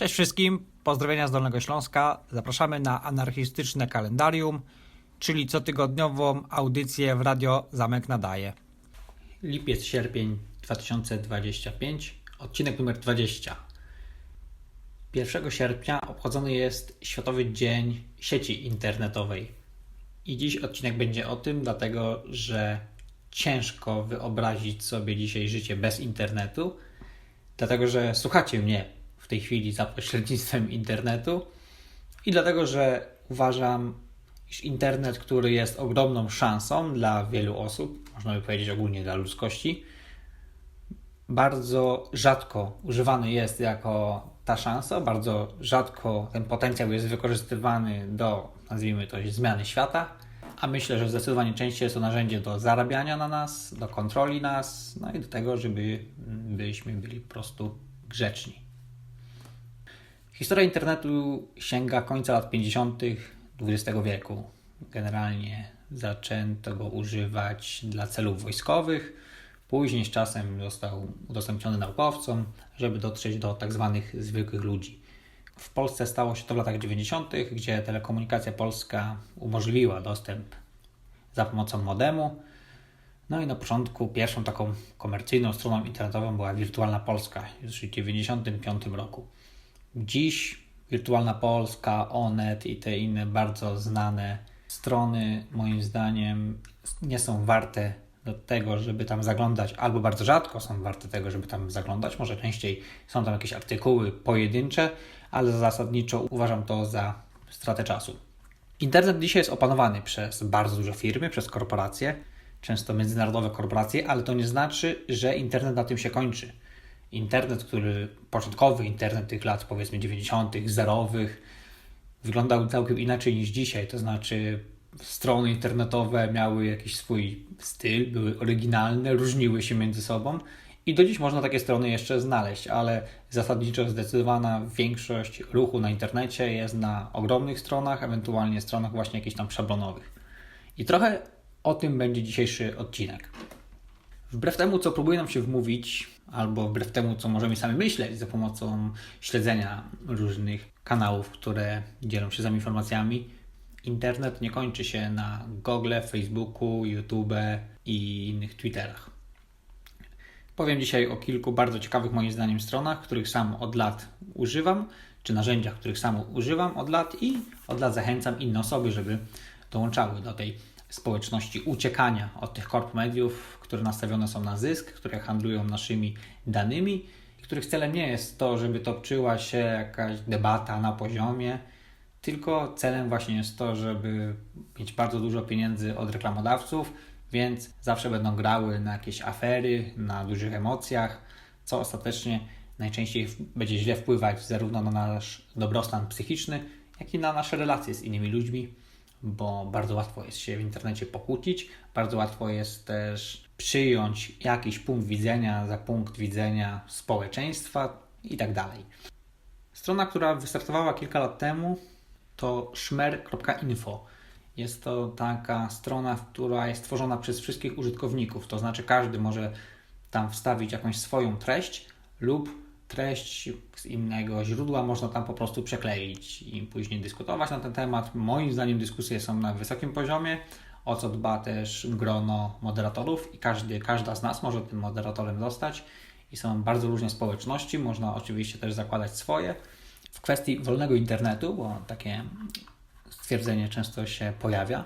Cześć wszystkim, pozdrowienia z Dolnego Śląska. Zapraszamy na anarchistyczne kalendarium, czyli cotygodniową audycję w Radio Zamek Nadaje. Lipiec, sierpień 2025, odcinek numer 20. 1 sierpnia obchodzony jest Światowy Dzień Sieci Internetowej. I dziś odcinek będzie o tym, dlatego że ciężko wyobrazić sobie dzisiaj życie bez internetu, dlatego że słuchacie mnie tej chwili za pośrednictwem internetu. I dlatego że uważam, iż internet, który jest ogromną szansą dla wielu osób, można by powiedzieć ogólnie dla ludzkości, bardzo rzadko używany jest jako ta szansa, bardzo rzadko ten potencjał jest wykorzystywany do, nazwijmy to, zmiany świata, a myślę, że zdecydowanie częściej jest to narzędzie do zarabiania na nas, do kontroli nas, no i do tego, żeby byśmy byli po prostu grzeczni. Historia internetu sięga końca lat 50. XX wieku. Generalnie zaczęto go używać dla celów wojskowych, Później z czasem został udostępniony naukowcom, żeby dotrzeć do tak zwanych zwykłych ludzi. W Polsce stało się to w latach 90., gdzie telekomunikacja polska umożliwiła dostęp za pomocą modemu. No i na początku pierwszą taką komercyjną stroną internetową była Wirtualna Polska już w 1995 roku. Dziś Wirtualna Polska, Onet i te inne bardzo znane strony moim zdaniem nie są warte do tego, żeby tam zaglądać, albo bardzo rzadko są warte tego, żeby tam zaglądać. Może częściej są tam jakieś artykuły pojedyncze, ale zasadniczo uważam to za stratę czasu. Internet dzisiaj jest opanowany przez bardzo duże firmy, przez korporacje, często międzynarodowe korporacje, ale to nie znaczy, że internet na tym się kończy. Internet, który początkowy internet tych lat powiedzmy 90., zerowych, wyglądał całkiem inaczej niż dzisiaj. To znaczy, strony internetowe miały jakiś swój styl, były oryginalne, różniły się między sobą i do dziś można takie strony jeszcze znaleźć, ale zasadniczo zdecydowana większość ruchu na internecie jest na ogromnych stronach, ewentualnie stronach właśnie jakichś tam szablonowych. I trochę o tym będzie dzisiejszy odcinek. Wbrew temu, co próbuje nam się wmówić, albo wbrew temu, co możemy sami myśleć za pomocą śledzenia różnych kanałów, które dzielą się z informacjami, internet nie kończy się na Google, Facebooku, YouTube i innych Twitterach. Powiem dzisiaj o kilku bardzo ciekawych moim zdaniem stronach, których sam od lat używam, czy narzędziach, których sam używam od lat i od lat zachęcam inne osoby, żeby dołączały do tej społeczności uciekania od tych korp mediów, które nastawione są na zysk, które handlują naszymi danymi, których celem nie jest to, żeby toczyła się jakaś debata na poziomie, tylko celem właśnie jest to, żeby mieć bardzo dużo pieniędzy od reklamodawców, więc zawsze będą grały na jakieś afery, na dużych emocjach, co ostatecznie najczęściej będzie źle wpływać zarówno na nasz dobrostan psychiczny, jak i na nasze relacje z innymi ludźmi, bo bardzo łatwo jest się w internecie pokłócić, bardzo łatwo jest też przyjąć jakiś punkt widzenia za punkt widzenia społeczeństwa i tak dalej. Strona, która wystartowała kilka lat temu, to szmer.info. Jest to taka strona, która jest tworzona przez wszystkich użytkowników, to znaczy każdy może tam wstawić jakąś swoją treść lub treść z innego źródła można tam po prostu przekleić i później dyskutować na ten temat. Moim zdaniem dyskusje są na wysokim poziomie, o co dba też grono moderatorów i każdy, każda z nas może tym moderatorem zostać i są bardzo różne społeczności, można oczywiście też zakładać swoje. W kwestii wolnego internetu, bo takie stwierdzenie często się pojawia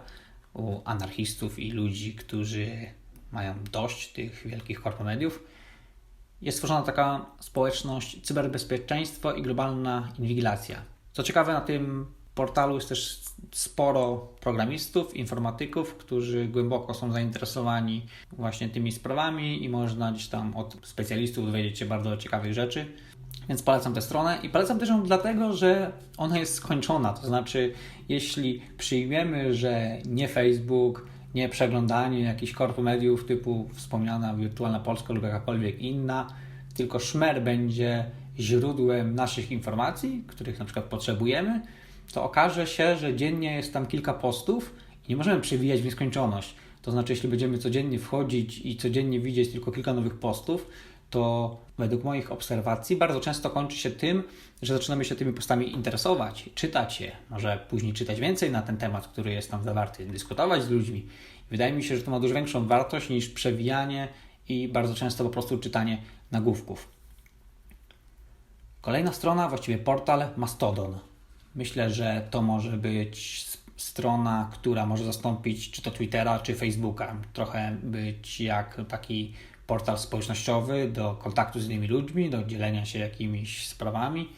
u anarchistów i ludzi, którzy mają dość tych wielkich korpomediów, jest stworzona taka społeczność cyberbezpieczeństwo i globalna inwigilacja. Co ciekawe, na tym portalu jest też sporo programistów, informatyków, którzy głęboko są zainteresowani właśnie tymi sprawami i można gdzieś tam od specjalistów dowiedzieć się bardzo ciekawych rzeczy. Więc polecam tę stronę i polecam też ją dlatego, że ona jest skończona. To znaczy, jeśli przyjmiemy, że nie Facebook, nie przeglądanie jakichś korp mediów typu wspomniana Wirtualna Polska lub jakakolwiek inna, tylko szmer będzie źródłem naszych informacji, których na przykład potrzebujemy, to okaże się, że dziennie jest tam kilka postów i nie możemy przewijać w nieskończoność. To znaczy, jeśli będziemy codziennie wchodzić i codziennie widzieć tylko kilka nowych postów, to według moich obserwacji bardzo często kończy się tym, że zaczynamy się tymi postami interesować, czytać je, może później czytać więcej na ten temat, który jest tam zawarty, dyskutować z ludźmi. Wydaje mi się, że to ma dużo większą wartość niż przewijanie i bardzo często po prostu czytanie nagłówków. Kolejna strona, właściwie portal Mastodon. Myślę, że to może być strona, która może zastąpić czy to Twittera, czy Facebooka. Trochę być jak taki portal społecznościowy do kontaktu z innymi ludźmi, do dzielenia się jakimiś sprawami,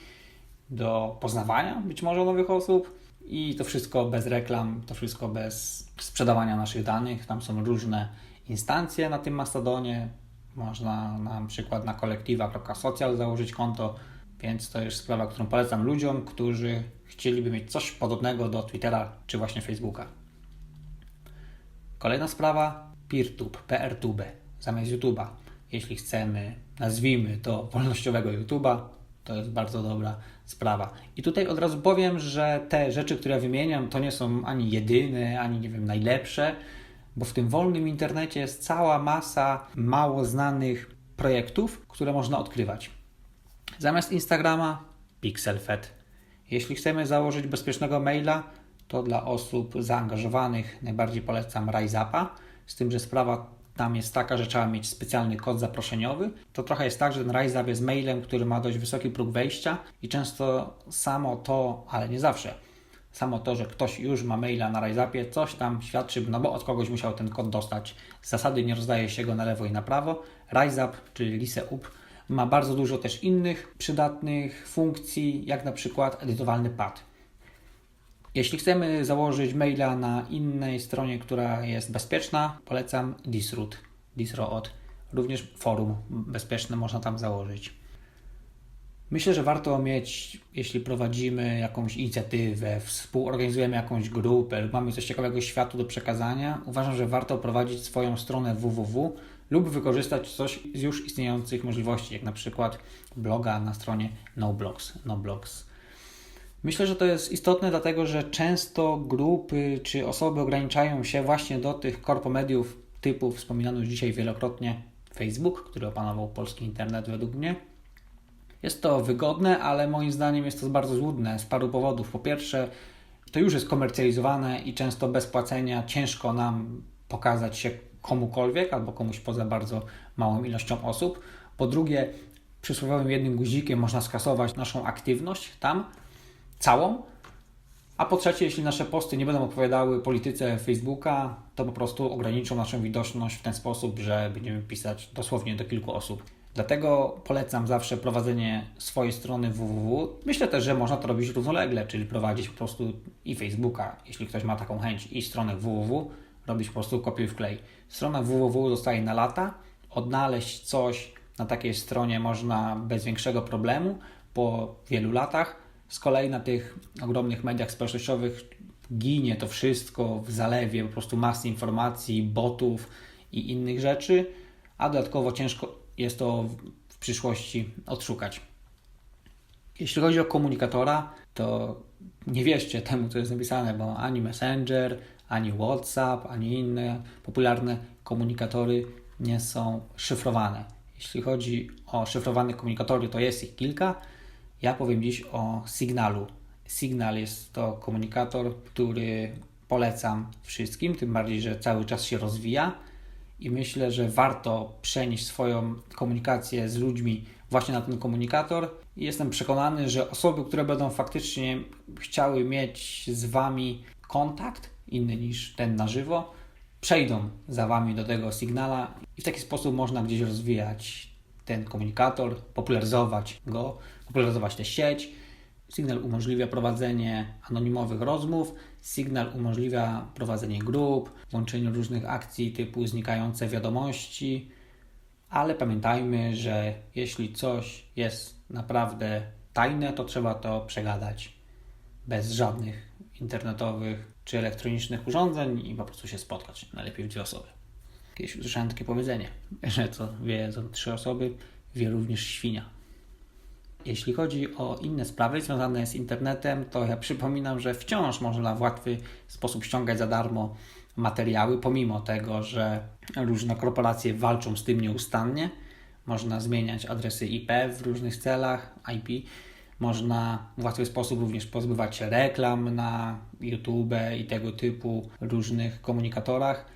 do poznawania być może nowych osób. I to wszystko bez reklam, to wszystko bez sprzedawania naszych danych. Tam są różne instancje na tym Mastodonie. Można na przykład na kolektywa.social założyć konto, więc to jest sprawa, którą polecam ludziom, którzy chcieliby mieć coś podobnego do Twittera czy właśnie Facebooka. Kolejna sprawa PeerTube, PRTube zamiast YouTube'a. Jeśli chcemy, nazwijmy to wolnościowego YouTube'a, to jest bardzo dobra sprawa. I tutaj od razu powiem, że te rzeczy, które wymieniam, to nie są ani jedyne, ani nie wiem, najlepsze, bo w tym wolnym internecie jest cała masa mało znanych projektów, które można odkrywać. Zamiast Instagrama PixelFed. Jeśli chcemy założyć bezpiecznego maila, to dla osób zaangażowanych najbardziej polecam RiseUpa, z tym, że sprawa tam jest taka, że trzeba mieć specjalny kod zaproszeniowy. To trochę jest tak, że ten RiseUp jest mailem, który ma dość wysoki próg wejścia i często samo to, ale nie zawsze, samo to, że ktoś już ma maila na RiseUpie, coś tam świadczy, no bo od kogoś musiał ten kod dostać. Z zasady nie rozdaje się go na lewo i na prawo. RiseUp, czyli LiseUp, ma bardzo dużo też innych przydatnych funkcji, jak na przykład edytowalny pad. Jeśli chcemy założyć maila na innej stronie, która jest bezpieczna, polecam Disroot, Disroot. Również forum bezpieczne można tam założyć. Myślę, że warto mieć, jeśli prowadzimy jakąś inicjatywę, współorganizujemy jakąś grupę lub mamy coś ciekawego światu do przekazania, uważam, że warto prowadzić swoją stronę www lub wykorzystać coś z już istniejących możliwości, jak na przykład bloga na stronie NoBlogs. NoBlogs. Myślę, że to jest istotne, dlatego że często grupy czy osoby ograniczają się właśnie do tych korpomediów typu wspominany już dzisiaj wielokrotnie Facebook, który opanował polski internet według mnie. Jest to wygodne, ale moim zdaniem jest to bardzo złudne z paru powodów. Po pierwsze, to już jest komercjalizowane i często bez płacenia ciężko nam pokazać się komukolwiek albo komuś poza bardzo małą ilością osób. Po drugie, przysłowiowym jednym guzikiem można skasować naszą aktywność tam całą. A po trzecie, jeśli nasze posty nie będą odpowiadały polityce Facebooka, to po prostu ograniczą naszą widoczność w ten sposób, że będziemy pisać dosłownie do kilku osób. Dlatego polecam zawsze prowadzenie swojej strony www. Myślę też, że można to robić równolegle, czyli prowadzić po prostu i Facebooka, jeśli ktoś ma taką chęć, i stronę www, robić po prostu kopiuj wklej. Strona www zostaje na lata. Odnaleźć coś na takiej stronie można bez większego problemu po wielu latach. Z kolei na tych ogromnych mediach społecznościowych ginie to wszystko w zalewie po prostu masy informacji, botów i innych rzeczy, a dodatkowo ciężko jest to w przyszłości odszukać. Jeśli chodzi o komunikatora, to nie wierzcie temu, co jest napisane, bo ani Messenger, ani WhatsApp, ani inne popularne komunikatory nie są szyfrowane. Jeśli chodzi o szyfrowane komunikatory, to jest ich kilka. Ja powiem dziś o Signalu. Signal jest to komunikator, który polecam wszystkim, tym bardziej, że cały czas się rozwija i myślę, że warto przenieść swoją komunikację z ludźmi właśnie na ten komunikator. Jestem przekonany, że osoby, które będą faktycznie chciały mieć z Wami kontakt, inny niż ten na żywo, przejdą za Wami do tego Signala i w taki sposób można gdzieś rozwijać ten komunikator, popularyzować go, popularyzować tę sieć. Signal umożliwia prowadzenie anonimowych rozmów, Signal umożliwia prowadzenie grup, włączenie różnych akcji typu znikające wiadomości, ale pamiętajmy, że jeśli coś jest naprawdę tajne, to trzeba to przegadać bez żadnych internetowych czy elektronicznych urządzeń i po prostu się spotkać. Najlepiej dwie osoby. Kiedyś usłyszałem takie powiedzenie, że co wiedzą trzy osoby, wie również świnia. Jeśli chodzi o inne sprawy związane z internetem, to ja przypominam, że wciąż można w łatwy sposób ściągać za darmo materiały, pomimo tego, że różne korporacje walczą z tym nieustannie. Można zmieniać adresy IP w różnych celach, IP. Można w łatwy sposób również pozbywać się reklam na YouTube i tego typu różnych komunikatorach.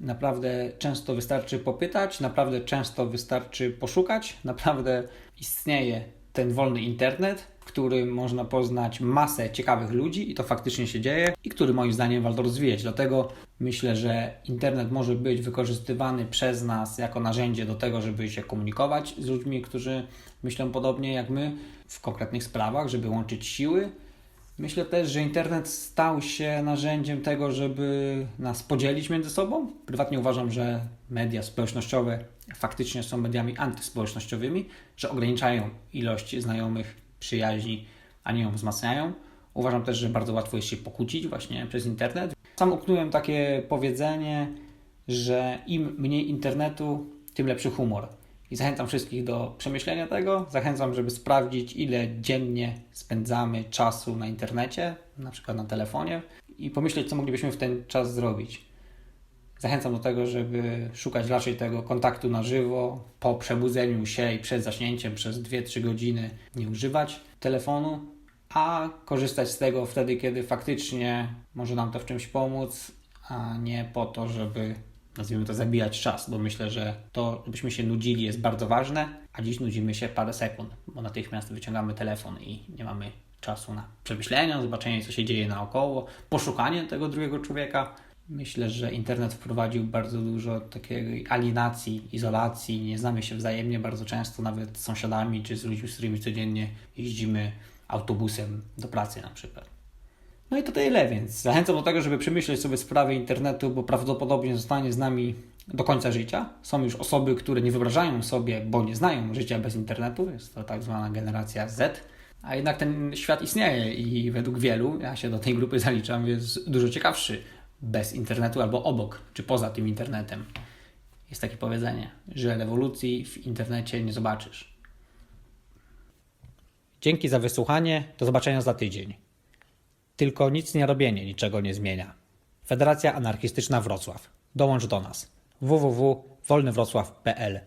Naprawdę często wystarczy popytać, naprawdę często wystarczy poszukać, naprawdę istnieje ten wolny internet, w którym można poznać masę ciekawych ludzi i to faktycznie się dzieje i który moim zdaniem warto rozwijać. Dlatego myślę, że internet może być wykorzystywany przez nas jako narzędzie do tego, żeby się komunikować z ludźmi, którzy myślą podobnie jak my w konkretnych sprawach, żeby łączyć siły. Myślę też, że internet stał się narzędziem tego, żeby nas podzielić między sobą. Prywatnie uważam, że media społecznościowe faktycznie są mediami antyspołecznościowymi, że ograniczają ilość znajomych, przyjaźni, a nie ją wzmacniają. Uważam też, że bardzo łatwo jest się pokłócić właśnie przez internet. Sam uknąłem takie powiedzenie, że im mniej internetu, tym lepszy humor. I zachęcam wszystkich do przemyślenia tego. Zachęcam, żeby sprawdzić, ile dziennie spędzamy czasu na internecie, na przykład na telefonie, i pomyśleć, co moglibyśmy w ten czas zrobić. Zachęcam do tego, żeby szukać raczej tego kontaktu na żywo, po przebudzeniu się i przed zaśnięciem przez 2-3 godziny nie używać telefonu, a korzystać z tego wtedy, kiedy faktycznie może nam to w czymś pomóc, a nie po to, żeby nazwijmy to zabijać czas, bo myślę, że to, żebyśmy się nudzili jest bardzo ważne, a dziś nudzimy się parę sekund, bo natychmiast wyciągamy telefon i nie mamy czasu na przemyślenie, zobaczenie, co się dzieje naokoło, poszukanie tego drugiego człowieka. Myślę, że internet wprowadził bardzo dużo takiej alienacji, izolacji, nie znamy się wzajemnie bardzo często, nawet z sąsiadami czy z ludźmi, z którymi codziennie jeździmy autobusem do pracy na przykład. No i to tyle, więc zachęcam do tego, żeby przemyśleć sobie sprawę internetu, bo prawdopodobnie zostanie z nami do końca życia. Są już osoby, które nie wyobrażają sobie, bo nie znają życia bez internetu. Jest to tak zwana generacja Z. A jednak ten świat istnieje i według wielu, ja się do tej grupy zaliczam, jest dużo ciekawszy bez internetu albo obok, czy poza tym internetem. Jest takie powiedzenie, że rewolucji w internecie nie zobaczysz. Dzięki za wysłuchanie. Do zobaczenia za tydzień. Tylko nic nie robienie niczego nie zmienia. Federacja Anarchistyczna Wrocław. Dołącz do nas. www.wolnywrocław.pl